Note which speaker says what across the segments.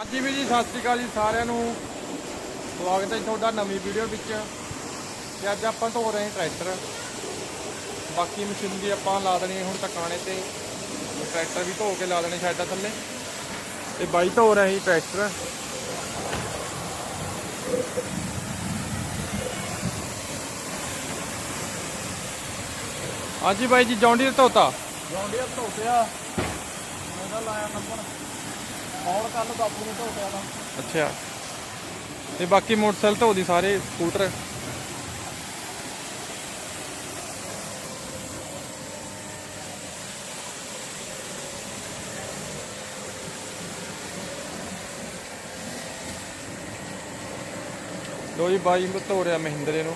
Speaker 1: ਹਾਂਜੀ ਵੀ ਜੀ, ਸਤਿ ਸ਼੍ਰੀ ਅਕਾਲ ਜੀ ਸਾਰਿਆਂ ਨੂੰ। ਸਵਾਗਤ ਹੈ ਤੁਹਾਡਾ ਨਵੀਂ ਵੀਡੀਓ ਵਿੱਚ। ਤੇ ਅੱਜ ਆਪਾਂ ਧੋ ਰਹੇ ਹਾਂ ਟਰੈਕਟਰ। ਬਾਕੀ ਮਸ਼ੀਨ ਦੀ ਆਪਾਂ ਲਾ ਦੇਣੀ ਹੁਣ ਟਿਕਾਣੇ ਤੇ। ਟਰੈਕਟਰ ਵੀ ਧੋ ਕੇ ਲਾ ਦੇਣੇ ਸਾਡਾ ਥੱਲੇ। ਤੇ ਬਾਈ ਧੋ ਰਹੇ ਸੀ ਟਰੈਕਟਰ। ਹਾਂਜੀ ਬਾਈ ਜੀ ਜੌਂਡੀਰ ਧੋਤਾ?
Speaker 2: ਜੌਂਡੀਅਰ ਧੋਤਿਆ ਮੇਰਾ ਲਾਇਆ ਨੰਬਰ। ਹੋਰ ਕੱਲ ਬਾਪੂ ਨੇ ਧੋਤਿਆ ਦਾ
Speaker 1: ਅੱਛਾ। ਤੇ ਬਾਕੀ ਮੋਟਰਸਾਈਕਲ ਧੋ ਦੀ ਸਾਰੇ ਸਕੂਟਰ? ਲੋ ਜੀ, ਬਾਈ ਨੂੰ ਧੋ ਰਿਹਾ ਮਹਿੰਦਰੇ ਨੂੰ।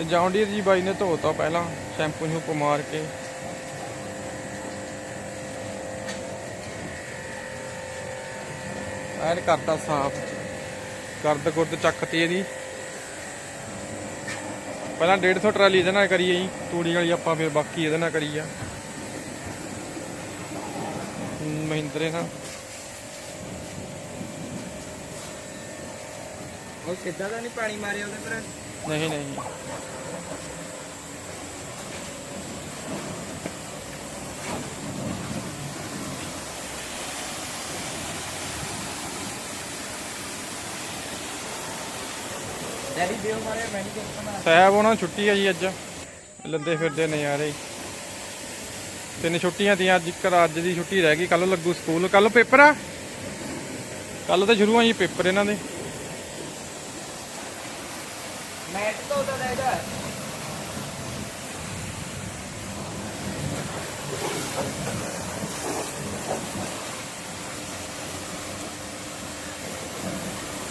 Speaker 1: ਤੇ ਜੌਂਡੀਰ ਜੀ ਬਾਈ ਨੇ ਧੋਤਾ ਪਹਿਲਾਂ, ਸ਼ੈਂਪੂ ਸ਼ੂਪੂ ਮਾਰ ਕੇ। ਐਨ ਕਰਤਾ ਸਾਫ਼। ਕਰਦ ਗੁਰਦ ਚੱਕਤੀ ਇਹਦੀ। ਪਹਿਲਾਂ 150 ਟਰਾਲੀ ਇਹਦੇ ਨਾਲ ਕਰੀਏ ਜੀ ਤੂੜੀ ਵਾਲੀ ਆਪਾਂ ਫਿਰ ਬਾਕੀ ਇਹਦੇ ਨਾਲ ਕਰੀਏ ਆ। ਮਹਿੰਦਰੇ ਨਾਲ।
Speaker 2: ਉਹ ਕਿੱਦਾਂ ਦਾ ਨਹੀਂ ਪਾਣੀ ਮਾਰਿਆ ਉਹਦੇ ਪਰ?
Speaker 1: ਨਹੀਂ ਨਹੀਂ।
Speaker 2: ਡੈਡੀ ਦਿਓ ਮਾਰੇ ਮੈਂ ਨਹੀਂ ਦੇਖਣਾ
Speaker 1: ਸਾਹਿਬ ਉਹਨਾਂ ਨੂੰ ਛੁੱਟੀ ਹੈ ਜੀ ਅੱਜ। ਲੱਦੇ ਫਿਰਦੇ ਨਜ਼ਾਰੇ ਤਿੰਨ ਛੁੱਟੀਆਂ ਤੀਆਂ ਅੱਜ ਇੱਕ ਅੱਜ ਦੀ ਛੁੱਟੀ ਰਹਿ ਗਈ। ਕੱਲ ਲੱਗੂ ਸਕੂਲ। ਕੱਲ ਪੇਪਰ ਆ? ਕੱਲ ਤਾਂ ਸ਼ੁਰੂ ਆ ਜੀ ਪੇਪਰ ਇਹਨਾਂ ਦੇ।
Speaker 2: ਮੈਟ ਧੋਤਾ ਦਾ ਇਹਦਾ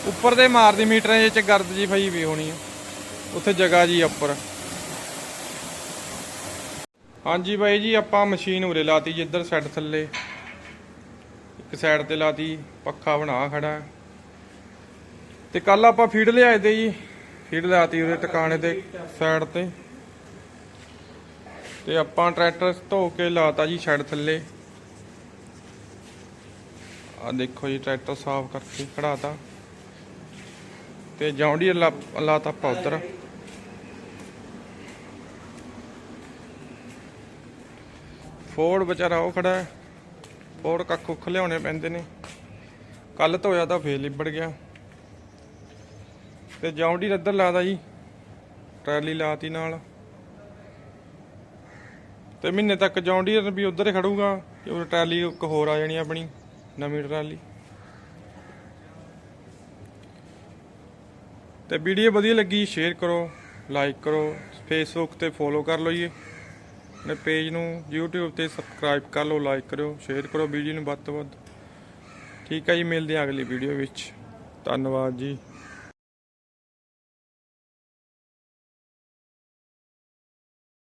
Speaker 1: ਉੱਪਰ ਦੇ ਮਾਰਦੀ ਮੀਟਰਾਂ ਜਿਹੇ ਚ ਗਰਦ ਜੀ ਪਈ ਵੀ ਹੋਣੀ ਆ। ਉੱਥੇ ਜਗ੍ਹਾ ਜੀ ਆ ਉੱਪਰ। ਹਾਂਜੀ ਬਾਈ ਜੀ, ਆਪਾਂ ਮਸ਼ੀਨ ਉਰੇ ਲਾਤੀ ਜੀ, ਇੱਧਰ ਸਾਈਡ ਥੱਲੇ। ਇੱਕ ਸਾਈਡ ਤੇ ਲਾਤੀ, ਪੱਖਾ ਬਣਾ ਖੜਾ। ਤੇ ਕੱਲ ਆਪਾਂ ਫੀਡ ਲਿਆਏ ਤੇ ਜੀ। ਫੀਡ ਲਾਤੀ ਉਹਦੇ ਟਿਕਾਣੇ ਤੇ ਸਾਈਡ ਤੇ। ਤੇ ਆਪਾਂ ਟਰੈਕਟਰ ਧੋ ਕੇ ਲਾਤਾ ਜੀ ਛੱਡ ਥੱਲੇ। ਆ ਦੇਖੋ ਜੀ ਟਰੈਕਟਰ ਸਾਫ਼ ਕਰਕੇ ਖੜਾਤਾ। ਤੇ ਜੌਂਡੀ ਲਾਤਾ ਆਪਾਂ ਉੱਧਰ ਫੋਰਡ ਵਿਚਾਰਾ ਉਹ ਖੜਾ ਹੈ। ਫੋਰਡ ਕੱਖ ਕੁੱਖ ਲਿਆਉਣੇ ਪੈਂਦੇ ਨੇ। ਕੱਲ ਧੋਇਆ ਤਾਂ ਫੇਰ ਲਿਬੜ ਗਿਆ। ਤੇ ਜੌਂਡੀ ਇੱਧਰ ਲਾਦਾ ਜੀ। ਟਰਾਲੀ ਲਾਤੀ ਨਾਲ। ਤੇ ਮਹੀਨੇ ਤੱਕ ਜੌਂਡੀ ਵੀ ਉੱਧਰ ਹੀ ਖੜੂਗਾ ਕਿ ਉਹ ਟਰਾਲੀ ਇੱਕ ਹੋਰ ਆ ਜਾਣੀ ਆਪਣੀ, ਨਵੀਂ ਟਰਾਲੀ। ਤੇ ਵੀਡੀਓ ਵਧੀਆ ਲੱਗੀ, ਸ਼ੇਅਰ ਕਰੋ, ਲਾਈਕ ਕਰੋ ਫੇਸਬੁੱਕ ਤੇ ਫੋਲੋ ਕਰ ਲਓ ਜੀ। ਆਪਣੇ ਪੇਜ ਨੂੰ YouTube ਤੇ ਸਬਸਕ੍ਰਾਈਬ ਕਰ ਲਓ ਲਾਈਕ ਕਰਿਓ ਸ਼ੇਅਰ ਕਰੋ, ਵੀਡੀਓ ਨੂੰ ਵੱਧ ਤੋਂ ਵੱਧ। ਠੀਕ ਹੈ ਜੀ, ਮਿਲਦੇ ਹਾਂ ਅਗਲੀ ਵੀਡੀਓ ਵਿੱਚ। ਧੰਨਵਾਦ ਜੀ।